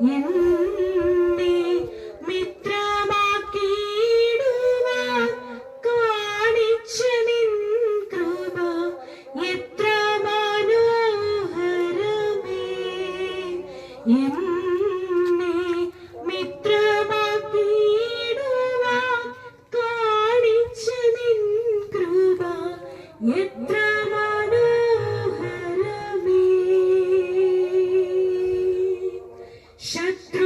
എന്നെ മിത്രമാക്കിയിടുവാൻ കാണിച്ച നിൻ കൃപ എത്ര മനോഹരമേ. എന്നെ മിത്രമാക്കിയിടുവാൻ കാണിച്ച നിൻ കൃപ എത്ര 山大